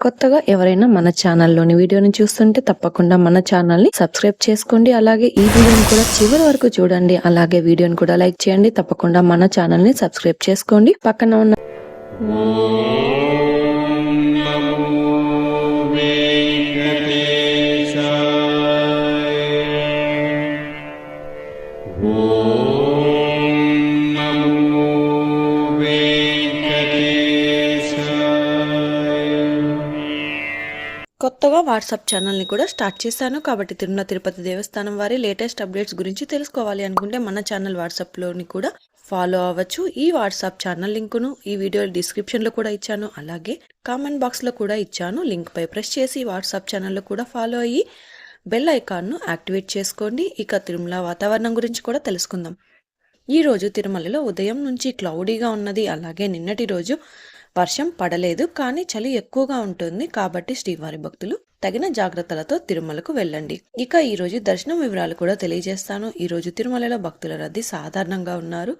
కొత్తగా ఎవరైనా మన ఛానల్లోని వీడియోని చూస్తుంటే తప్పకుండా మన ఛానల్ని సబ్స్క్రైబ్ చేసుకోండి. అలాగే ఈ వీడియోని కూడా చివరి వరకు చూడండి. అలాగే వీడియోని కూడా లైక్ చేయండి. తప్పకుండా మన ఛానల్ని సబ్స్క్రైబ్ చేసుకోండి. పక్కన ఉన్న కొత్తగా వాట్సాప్ ఛానల్ని కూడా స్టార్ట్ చేశాను. కాబట్టి తిరుమల తిరుపతి దేవస్థానం వారి లేటెస్ట్ అప్డేట్స్ గురించి తెలుసుకోవాలి అనుకుంటే మన ఛానల్ వాట్సాప్లోని కూడా ఫాలో అవ్వచ్చు. ఈ వాట్సాప్ ఛానల్ లింకును ఈ వీడియో డిస్క్రిప్షన్లో కూడా ఇచ్చాను. అలాగే కామెంట్ బాక్స్లో కూడా ఇచ్చాను. లింక్ పై ప్రెస్ చేసి వాట్సాప్ ఛానల్లో కూడా ఫాలో అయ్యి బెల్ ఐకాన్ను యాక్టివేట్ చేసుకోండి. ఇక తిరుమల వాతావరణం గురించి కూడా తెలుసుకుందాం. ఈ రోజు తిరుమలలో ఉదయం నుంచి క్లౌడీగా ఉన్నది. అలాగే నిన్నటి రోజు వర్షం పడలేదు కానీ చలి ఎక్కువగా ఉంటుంది కాబట్టి శ్రీవారి భక్తులు తగిన జాగ్రత్తలతో తిరుమలకు వెళ్ళండి. ఇక ఈ రోజు దర్శనం వివరాలు కూడా తెలియజేస్తాను. ఈ రోజు తిరుమలలో భక్తుల రద్దీ సాధారణంగా ఉన్నారు.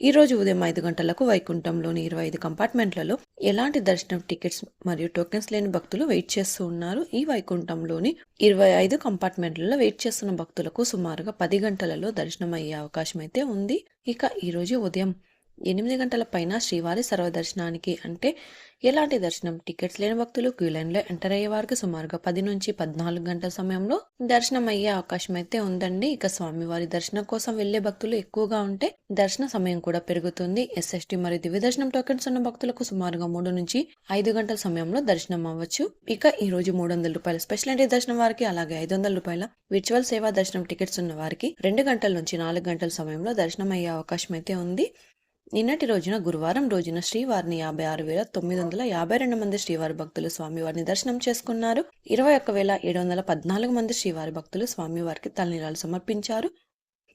ఈ రోజు ఉదయం ఐదు గంటలకు వైకుంఠంలోని ఇరవై ఐదు కంపార్ట్మెంట్లలో ఎలాంటి దర్శనం టికెట్స్ మరియు టోకెన్స్ లేని భక్తులు వెయిట్ చేస్తూ ఉన్నారు. ఈ వైకుంఠంలోని ఇరవై ఐదు కంపార్ట్మెంట్లలో వెయిట్ చేస్తున్న భక్తులకు సుమారుగా పది గంటలలో దర్శనం అయ్యే అవకాశం అయితే ఉంది. ఇక ఈ రోజు ఉదయం ఎనిమిది గంటల పైన శ్రీవారి సర్వదర్శనానికి అంటే ఎలాంటి దర్శనం? టికెట్స్ లేని భక్తులు క్యూ లైన్లో ఎంటర్ అయ్యే వారికి సుమారుగా పది నుంచి పద్నాలుగు గంటల సమయంలో దర్శనం అయ్యే అవకాశం అయితే ఉందండి. ఇక స్వామివారి దర్శనం కోసం వెళ్ళే భక్తులు ఎక్కువగా ఉంటే దర్శన సమయం కూడా పెరుగుతుంది. ఎస్ఎస్టి మరియు దివ్య దర్శనం టోకెన్స్ ఉన్న భక్తులకు సుమారుగా మూడు నుంచి ఐదు గంటల సమయంలో దర్శనం అవ్వచ్చు. ఇక ఈ రోజు మూడు వందల రూపాయల స్పెషల్ ఎంట్రీ దర్శనం వారికి అలాగే ఐదు వందల రూపాయల విర్చువల్ సేవా దర్శనం టికెట్స్ ఉన్న వారికి రెండు గంటల నుంచి నాలుగు గంటల సమయంలో దర్శనం అయ్యే అవకాశం అయితే ఉంది. నిన్నటి రోజున గురువారం రోజున శ్రీవారిని యాభై ఆరు వేల తొమ్మిది వందల యాభై రెండు మంది శ్రీవారి భక్తులు స్వామివారిని దర్శనం చేసుకున్నారు. ఇరవై ఒక్క వేల ఏడు వందల పద్నాలుగు మంది శ్రీవారి భక్తులు స్వామివారికి తలనీరాలు సమర్పించారు.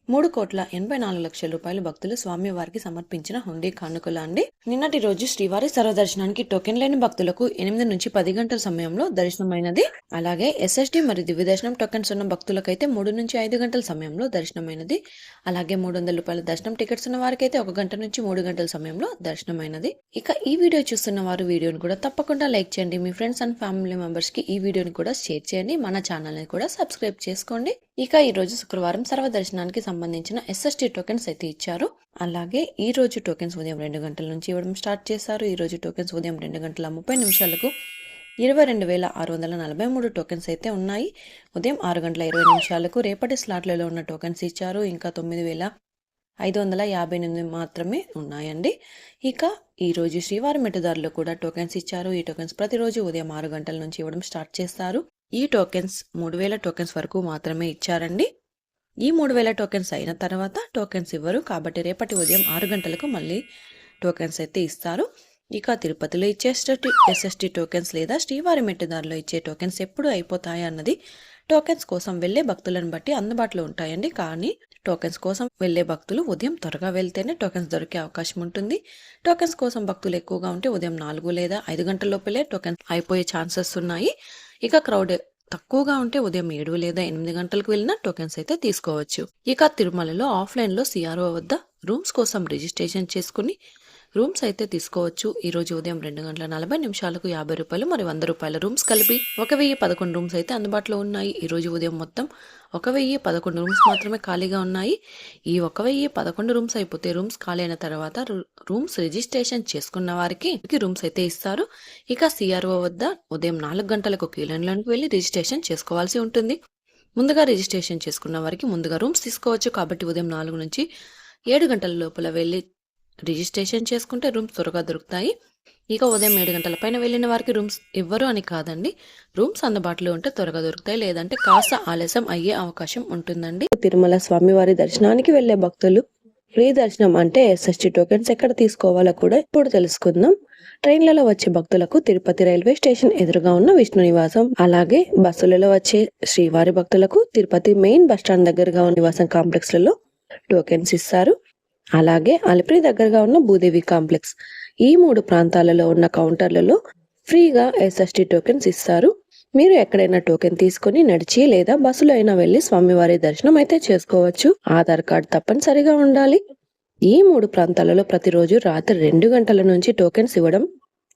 మూడు కోట్ల ఎనభై నాలుగు లక్షల రూపాయలు భక్తులు స్వామివారికి సమర్పించిన హుండీ కానుకలు అండి. నిన్నటి రోజు శ్రీవారి సర్వదర్శనానికి టోకెన్ లేని భక్తులకు ఎనిమిది నుంచి పది గంటల సమయంలో దర్శనమైనది. అలాగే ఎస్ఎస్డి మరియు దివ్య దర్శనం టోకెన్స్ ఉన్న భక్తులకైతే మూడు నుంచి ఐదు గంటల సమయంలో దర్శనమైనది. అలాగే మూడు వందల రూపాయల దర్శనం టికెట్స్ ఉన్న వారికి అయితే ఒక గంట నుంచి మూడు గంటల సమయంలో దర్శనమైనది. ఇక ఈ వీడియో చూస్తున్న వారు వీడియోని కూడా తప్పకుండా లైక్ చేయండి. మీ ఫ్రెండ్స్ అండ్ ఫ్యామిలీ మెంబర్స్కి ఈ వీడియోని కూడా షేర్ చేయండి. మన ఛానల్ని కూడా సబ్స్క్రైబ్ చేసుకోండి. ఇక ఈరోజు శుక్రవారం సర్వదర్శనానికి సంబంధించిన ఎస్ఎస్టీ టోకెన్స్ అయితే ఇచ్చారు. అలాగే ఈ రోజు టోకెన్స్ ఉదయం రెండు గంటల నుంచి ఇవ్వడం స్టార్ట్ చేశారు. ఈ రోజు టోకెన్స్ ఉదయం రెండు గంటల ముప్పై నిమిషాలకు ఇరవై రెండు వేల ఆరు వందల నలభై మూడు టోకెన్స్ అయితే ఉన్నాయి. ఉదయం ఆరు గంటల ఇరవై నిమిషాలకు రేపటి స్లాట్లలో ఉన్న టోకెన్స్ ఇచ్చారు. ఇంకా తొమ్మిది వేల ఐదు వందల యాభై ఎనిమిది మాత్రమే ఉన్నాయండి. ఇక ఈరోజు శ్రీవారి మెట్టుదారులు కూడా టోకెన్స్ ఇచ్చారు. ఈ టోకెన్స్ ప్రతిరోజు ఉదయం ఆరు గంటల నుంచి ఇవ్వడం స్టార్ట్ చేస్తారు. ఈ టోకెన్స్ మూడు వేల టోకెన్స్ వరకు మాత్రమే ఇచ్చారండి. ఈ మూడు వేల టోకెన్స్ అయిన తర్వాత టోకెన్స్ ఇవ్వరు. కాబట్టి రేపటి ఉదయం ఆరు గంటలకు మళ్ళీ టోకెన్స్ అయితే ఇస్తారు. ఇక తిరుపతిలో ఇచ్చే ఎస్ఎస్టీ టోకెన్స్ లేదా శ్రీవారి మెట్టుదారిలో ఇచ్చే టోకెన్స్ ఎప్పుడు అయిపోతాయి అన్నది టోకెన్స్ కోసం వెళ్ళే భక్తులను బట్టి అందుబాటులో ఉంటాయండి. కానీ టోకెన్స్ కోసం వెళ్ళే భక్తులు ఉదయం త్వరగా వెళ్తేనే టోకెన్స్ దొరికే అవకాశం ఉంటుంది. టోకెన్స్ కోసం భక్తులు ఎక్కువగా ఉంటే ఉదయం నాలుగు లేదా ఐదు గంటల లోపలే టోకెన్స్ అయిపోయే ఛాన్సెస్ ఉన్నాయి. ఇక క్రౌడ్ తక్కువగా ఉంటే ఉదయం ఏడు లేదా ఎనిమిది గంటలకు వెళ్ళినా టోకెన్స్ అయితే తీసుకోవచ్చు. ఇక తిరుమలలో ఆఫ్లైన్లో సిఆర్ఓ వద్ద రూమ్స్ కోసం రిజిస్ట్రేషన్ చేసుకుని రూమ్స్ అయితే తీసుకోవచ్చు. ఈ రోజు ఉదయం రెండు గంటల నలభై నిమిషాలకు యాభై రూపాయలు మరి వంద రూపాయల రూమ్స్ కలిపి ఒక వెయ్యి పదకొండు రూమ్స్ అయితే అందుబాటులో ఉన్నాయి. ఈ రోజు ఉదయం మొత్తం ఒక వెయ్యి పదకొండు రూమ్స్ మాత్రమే ఖాళీగా ఉన్నాయి. ఈ ఒక వెయ్యి పదకొండు రూమ్స్ అయిపోతే రూమ్స్ ఖాళీ అయిన తర్వాత రూమ్స్ రిజిస్ట్రేషన్ చేసుకున్న వారికి రూమ్స్ అయితే ఇస్తారు. ఇక సిఆర్ఓ వద్ద ఉదయం నాలుగు గంటలకు క్యూలైన్లోకి వెళ్ళి రిజిస్ట్రేషన్ చేసుకోవాల్సి ఉంటుంది. ముందుగా రిజిస్ట్రేషన్ చేసుకున్న వారికి ముందుగా రూమ్స్ తీసుకోవచ్చు. కాబట్టి ఉదయం నాలుగు నుంచి ఏడు గంటల లోపల వెళ్ళి రిజిస్ట్రేషన్ చేసుకుంటే రూమ్స్ త్వరగా దొరుకుతాయి. ఇక ఉదయం ఏడు గంటల పైన వెళ్ళిన వారికి రూమ్స్ ఇవ్వరు అని కాదండి. రూమ్స్ అందుబాటులో ఉంటే త్వరగా దొరుకుతాయి. లేదంటే కాస్త ఆలస్యం అయ్యే అవకాశం ఉంటుందండి. తిరుమల స్వామివారి దర్శనానికి వెళ్ళే భక్తులు ఫ్రీ దర్శనం అంటే ఎస్ఎస్టీ టోకెన్స్ ఎక్కడ తీసుకోవాలో కూడా ఇప్పుడు తెలుసుకుందాం. ట్రైన్లలో వచ్చే భక్తులకు తిరుపతి రైల్వే స్టేషన్ ఎదురుగా ఉన్న విష్ణు నివాసం అలాగే బస్సులలో వచ్చే శ్రీవారి భక్తులకు తిరుపతి మెయిన్ బస్ స్టాండ్ దగ్గరగా ఉన్న నివాసం కాంప్లెక్స్లలో టోకెన్స్ ఇస్తారు. అలాగే అలిపిరి దగ్గరగా ఉన్న భూదేవి కాంప్లెక్స్. ఈ మూడు ప్రాంతాలలో ఉన్న కౌంటర్లలో ఫ్రీగా ఎస్ఎస్టీ టోకెన్స్ ఇస్తారు. మీరు ఎక్కడైనా టోకెన్ తీసుకొని నడిచి లేదా బస్సులో అయినా వెళ్ళి స్వామివారి దర్శనం అయితే చేసుకోవచ్చు. ఆధార్ కార్డ్ తప్పనిసరిగా ఉండాలి. ఈ మూడు ప్రాంతాలలో ప్రతిరోజు రాత్రి రెండు గంటల నుంచి టోకెన్స్ ఇవ్వడం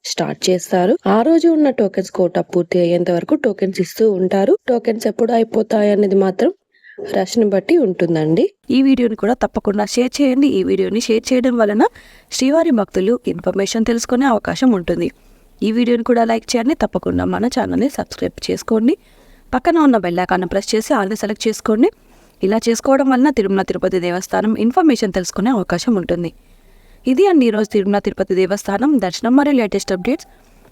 స్టార్ట్ చేస్తారు. ఆ రోజు ఉన్న టోకెన్స్ కోటా పూర్తి అయ్యేంత వరకు టోకెన్స్ ఇస్తూ ఉంటారు. టోకెన్స్ ఎప్పుడు అయిపోతాయి అనేది మాత్రం రాశిని బట్టి ఉంటుందండి. ఈ వీడియోని కూడా తప్పకుండా షేర్ చేయండి. ఈ వీడియోని షేర్ చేయడం వలన శ్రీవారి భక్తులు ఇన్ఫర్మేషన్ తెలుసుకునే అవకాశం ఉంటుంది. ఈ వీడియోని కూడా లైక్ చేయండి. తప్పకుండా మన ఛానల్ని సబ్స్క్రైబ్ చేసుకోండి. పక్కన ఉన్న బెల్ ప్రెస్ చేసి ఆల్ని సెలెక్ట్ చేసుకోండి. ఇలా చేసుకోవడం వలన తిరుమల తిరుపతి దేవస్థానం ఇన్ఫర్మేషన్ తెలుసుకునే అవకాశం ఉంటుంది. ఇది అండి ఈరోజు తిరుమల తిరుపతి దేవస్థానం. దర్శనం మరియు లేటెస్ట్ అప్డేట్స్